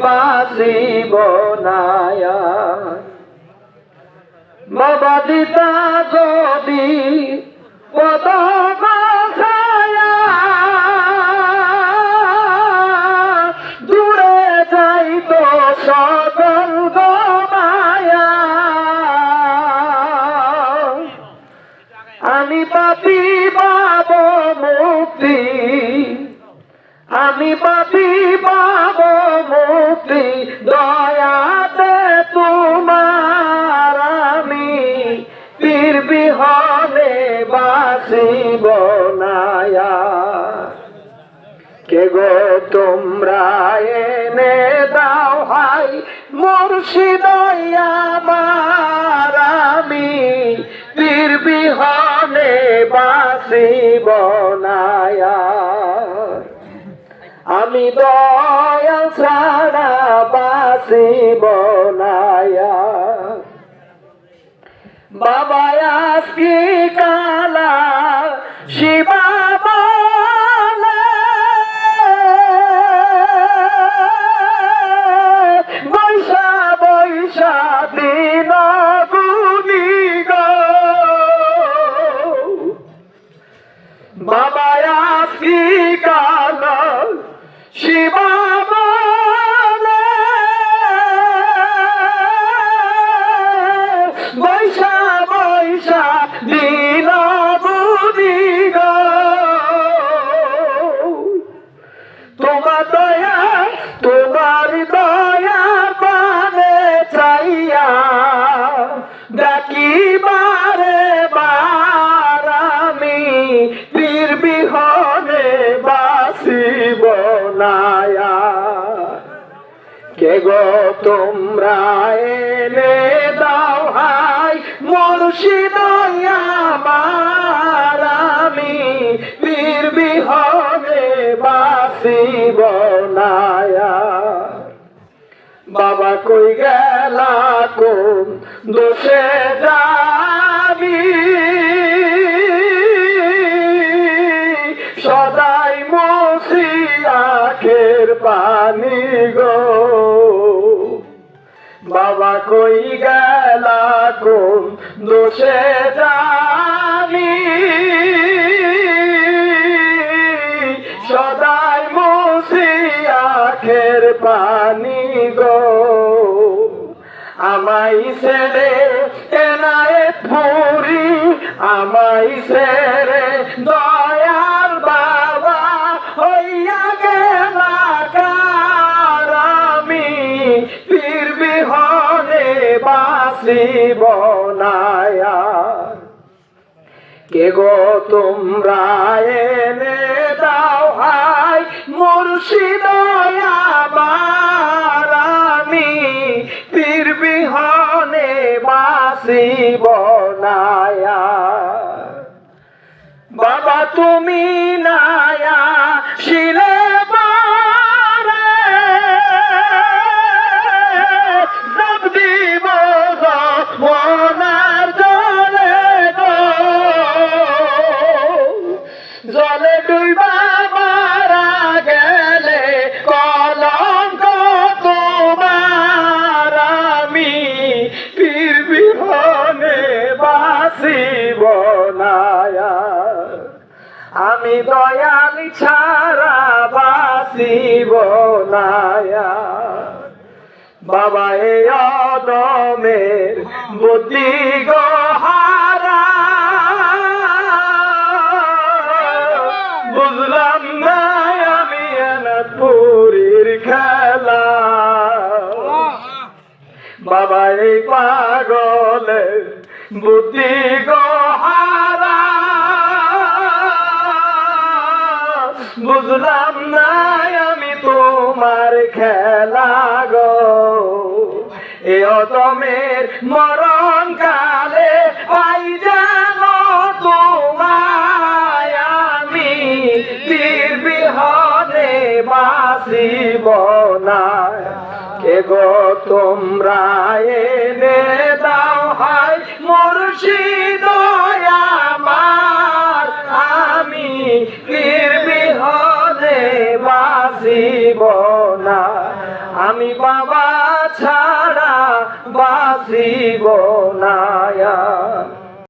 বাসিব নায়া বাবা দিতা যদি আমি পাপি পাব মুক্তি, দয়াতে তোমার আমি। পীর বিহনে বাসিব নায়া। কে গো তোমরা এনে দাও, হাই মুর্শিদ আমার আমি। পীর বিহনে বাসিব নায়া। আমি দয়াল ছাড়া বাসিব নায়া। বাবা আজকে কালা শিবা বাবা আজকে বৈশা বৈশা দিন বুদি তোমার দয়া তোমার দয়া পানে চাইয়া ডাকি বারে বার তোমরা এনে দাও হাই, মুর্শিদ আমার আমি। পীর বিহনে বাসিব নায়া। বাবা কই গেলা কোন দোষে যাবি? সদাই মসি আখের পানি গো। বাবা কই গেলা কোন দোষে জানি। সদাই মুসি আখের পানি গো। আমাই ছেড়ে এনায়ে ফুরি আমাই ছেড়ে দয়াল কে গো তোমরা এনে দাও হাই আমি পীর বিহনে বাসিব নায়া বাবা তুমি নায়া, শিলে জলে ডুইবা মারা গেলে কলঙ্ক তোমার আমি পীর বিহনে বাসিব নায়া আমি দয়াল ছাড়া বাসিব নায়া বাবা, এ অদমের বুদ্ধি গহারা বুঝলাম না আমি পুরীর খেলা। বাবা, এই পাগলে বুদ্ধি গহারা। বুঝলাম না আমি তোমার খেলা গো। এ অতমের মরণ গো, তোমরা এনে দাও হাই মুর্শিদ আমার। আমি পীর বিহনে বাসিব না। আমি বাবা ছাড়া বাসিব না।